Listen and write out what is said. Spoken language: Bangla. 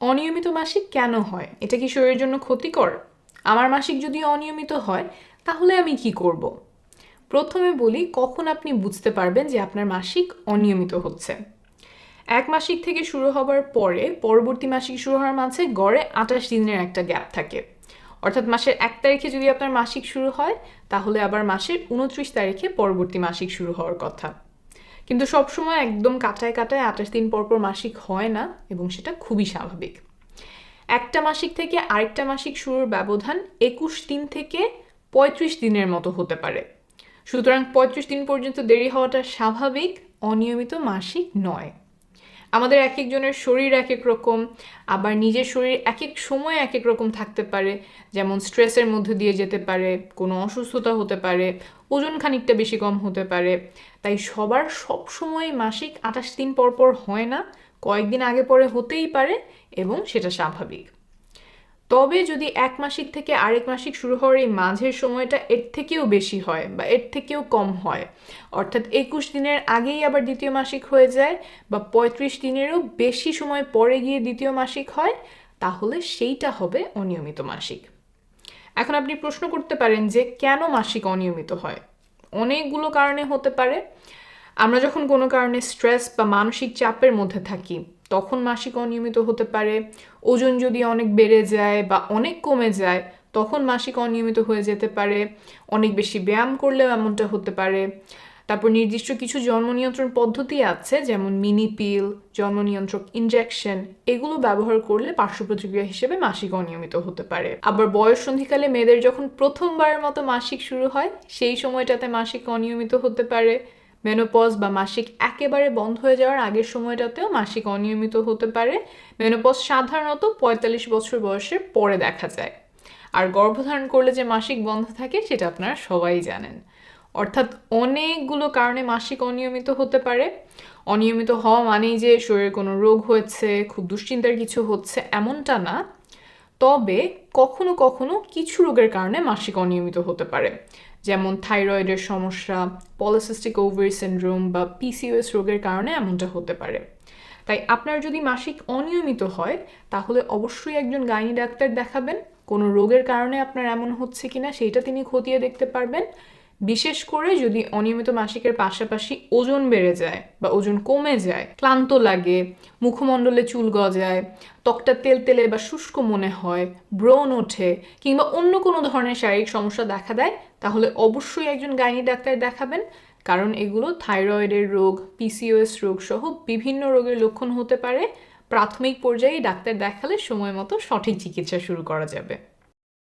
অনিয়মিত মাসিক কেন হয়? এটা কি শরীরের জন্য ক্ষতিকর? আমার মাসিক যদি অনিয়মিত হয়, তাহলে আমি কি করব? প্রথমে বলি, কখন আপনি বুঝতে পারবেন যে আপনার মাসিক অনিয়মিত হচ্ছে? এক মাসিক থেকে শুরু হবার পরে, পরবর্তী মাসিক শুরু হওয়ার মাঝে গড়ে আঠাশ দিনের একটা গ্যাপ থাকে। অর্থাৎ মাসের এক তারিখে যদি আপনার মাসিক শুরু হয়, তাহলে আবার মাসের উনত্রিশ তারিখে পরবর্তী মাসিক শুরু হওয়ার কথা। কিন্তু সবসময় একদম কাটায় কাটায় আঠাশ দিন পরপর পর মাসিক হয় না এবং সেটা খুবই স্বাভাবিক। একটা মাসিক থেকে আরেকটা মাসিক শুরুর ব্যবধান একুশ দিন থেকে পঁয়ত্রিশ দিনের মতো হতে পারে। সুতরাং পঁয়ত্রিশ দিন পর্যন্ত দেরি হওয়াটা স্বাভাবিক, অনিয়মিত মাসিক নয়। আমাদের এক একজনের শরীর এক এক রকম, আবার নিজের শরীর এক এক সময় এক এক রকম থাকতে পারে। যেমন স্ট্রেসের মধ্যে দিয়ে যেতে পারে, কোনো অসুস্থতা হতে পারে, ওজন খানিকটা বেশি কম হতে পারে। তাই সবার সব সময় মাসিক আঠাশ দিন পর পর হয় না, কয়েকদিন আগে পরে হতেই পারে এবং সেটা স্বাভাবিক। তবে যদি এক মাসিক থেকে আরেক মাসিক শুরু হওয়ার এই মাঝের সময়টা এর থেকেও বেশি হয় বা এর থেকেও কম হয়। অর্থাৎ একুশ দিনের আগেই আবার দ্বিতীয় মাসিক হয়ে যায় বা পঁয়ত্রিশ দিনেরও বেশি সময় পরে গিয়ে দ্বিতীয় মাসিক হয়, তাহলে সেইটা হবে অনিয়মিত মাসিক। এখন আপনি প্রশ্ন করতে পারেন যে কেন মাসিক অনিয়মিত হয়? অনেকগুলো কারণে হতে পারে। আমরা যখন কোনো কারণে স্ট্রেস বা মানসিক চাপের মধ্যে থাকি তখন মাসিক অনিয়মিত হতে পারে। ওজন যদি অনেক বেড়ে যায় বা অনেক কমে যায়, তখন মাসিক অনিয়মিত হয়ে যেতে পারে। অনেক বেশি ব্যায়াম করলেও এমনটা হতে পারে। তারপর নির্দিষ্ট কিছু জন্ম নিয়ন্ত্রণ পদ্ধতি আছে, যেমন মিনি পিল জন্ম নিয়ন্ত্রক ইনজেকশন এগুলো ব্যবহার করলে পার্শ্ব প্রতিক্রিয়া হিসেবে মাসিক অনিয়মিত হতে পারে। আবার বয়স সন্ধিকালে মেয়েদের যখন প্রথমবারের মতো মাসিক শুরু হয়, সেই সময়টাতে মাসিক অনিয়মিত হতে পারে। মেনোপজ বা মাসিক একেবারে বন্ধ হয়ে যাওয়ার আগের সময়টাতেও মাসিক অনিয়মিত হতে পারে। মেনোপজ সাধারণত পঁয়তাল্লিশ বছর বয়সের পরে দেখা যায়। আর গর্ভধারণ করলে যে মাসিক বন্ধ থাকে, সেটা আপনারা সবাই জানেন। অর্থাৎ অনেকগুলো কারণে মাসিক অনিয়মিত হতে পারে। অনিয়মিত হওয়া মানেই যে শরীরে কোনো রোগ হয়েছে, খুব দুশ্চিন্তার কিছু হচ্ছে, এমনটা না। তবে কখনো কখনো কিছু রোগের কারণে মাসিক অনিয়মিত হতে পারে। যেমন থাইরয়েডের সমস্যা, পলিসিস্টিক ওভারি সিনড্রোম বা পিসিওএস রোগের কারণে এমনটা হতে পারে। তাই আপনার যদি মাসিক অনিয়মিত হয়, তাহলে অবশ্যই একজন গাইনি ডাক্তার দেখাবেন। কোনো রোগের কারণে আপনার এমন হচ্ছে কিনা, সেইটা তিনি খতিয়ে দেখতে পারবেন। বিশেষ করে যদি অনিয়মিত মাসিকের পাশাপাশি ওজন বেড়ে যায় বা ওজন কমে যায়, ক্লান্ত লাগে, মুখমণ্ডলে চুল গজায়, ত্বকটা তেল তেলে বা শুষ্ক মনে হয়, ব্রণ ওঠে, কিংবা অন্য কোনো ধরনের শারীরিক সমস্যা দেখা দেয়, তাহলে অবশ্যই একজন গাইনি ডাক্তার দেখাবেন। কারণ এগুলো থাইরয়েডের রোগ পিসিওএস রোগ সহ বিভিন্ন রোগের লক্ষণ হতে পারে। প্রাথমিক পর্যায়ে ডাক্তার দেখালে সময় মতো সঠিক চিকিৎসা শুরু করা যাবে।